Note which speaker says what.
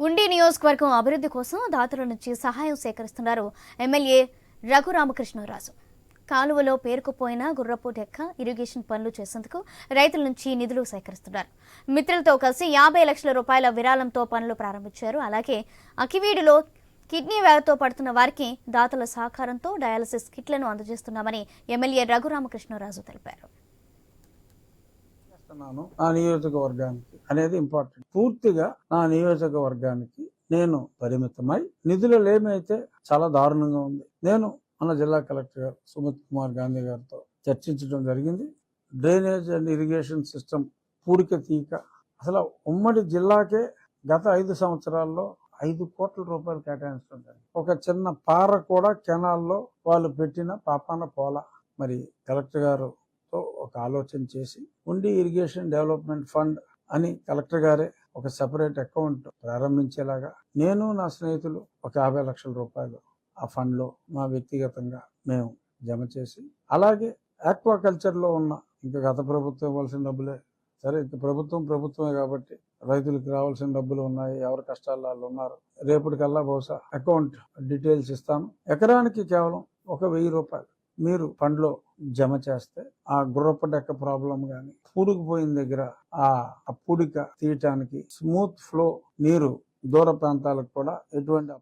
Speaker 1: ఉండి నియోజకవర్గం అభివృద్ధి కోసం దాతల నుంచి సహాయం సేకరిస్తున్నారు ఎమ్మెల్యే రఘురామకృష్ణరాజు. కాలువలో పేరుకుపోయిన గుర్రపు డెక్క ఇరిగేషన్ పనులు చేసేందుకు రైతుల నుంచి నిధులు సేకరిస్తున్నారు. మిత్రులతో కలిసి యాభై లక్షల రూపాయల విరాళంతో పనులు ప్రారంభించారు. అలాగే అకివీడులో కిడ్నీ వ్యాధితో పడుతున్న వారికి దాతల సహకారంతో డయాలసిస్ కిట్లను అందజేస్తున్నామని ఎమ్మెల్యే రఘురామకృష్ణరాజు తెలిపారు.
Speaker 2: చేస్తున్నాను నా నియోజకవర్గానికి అనేది ఇంపార్టెంట్ పూర్తిగా నా నియోజకవర్గానికి నేను పరిమితమై నిధులు లేమైతే చాలా దారుణంగా ఉంది. నేను మన జిల్లా కలెక్టర్ గారు సుమిత్ కుమార్ గాంధీ గారితో చర్చించడం జరిగింది. డ్రైనేజ్ అండ్ ఇరిగేషన్ సిస్టమ్ పూడిక తీక. అసలు ఉమ్మడి జిల్లాకే గత ఐదు సంవత్సరాల్లో ఐదు కోట్ల రూపాయలు కేటాయించడం ఒక చిన్న పార కూడా కెనాల్లో వాళ్ళు పెట్టిన పాపాన పోల. మరి కలెక్టర్ గారు తో ఒక ఆలోచన చేసి ఉండి ఇరిగేషన్ డెవలప్మెంట్ ఫండ్ అని కలెక్టర్ గారే ఒక సెపరేట్ అకౌంట్ ప్రారంభించేలాగా నేను నా స్నేహితులు ఒక యాభై లక్షల రూపాయలు ఆ ఫండ్లో మా వ్యక్తిగతంగా మేము జమ చేసి అలాగే ఆక్వాకల్చర్లో ఉన్న ఇంకా గత ప్రభుత్వం ఇవ్వాల్సిన డబ్బులే. సరే ఇంక ప్రభుత్వం ప్రభుత్వమే కాబట్టి రైతులకు రావాల్సిన డబ్బులు ఉన్నాయి ఎవరి కష్టాల్లో వాళ్ళు ఉన్నారు. రేపటికల్లా బహుశా అకౌంట్ డీటెయిల్స్ ఇస్తాను ఎకరానికి కేవలం ఒక వెయ్యి రూపాయలు మీరు ఫండ్లో జమ చేస్తే ఆ గుర్రపు డెక్క ప్రాబ్లం కానీ పూడుకుపోయిన దగ్గర ఆ ఆ పూడిక తీయటానికి స్మూత్ ఫ్లో నీరు దూర ప్రాంతాలకు కూడా ఎటువంటి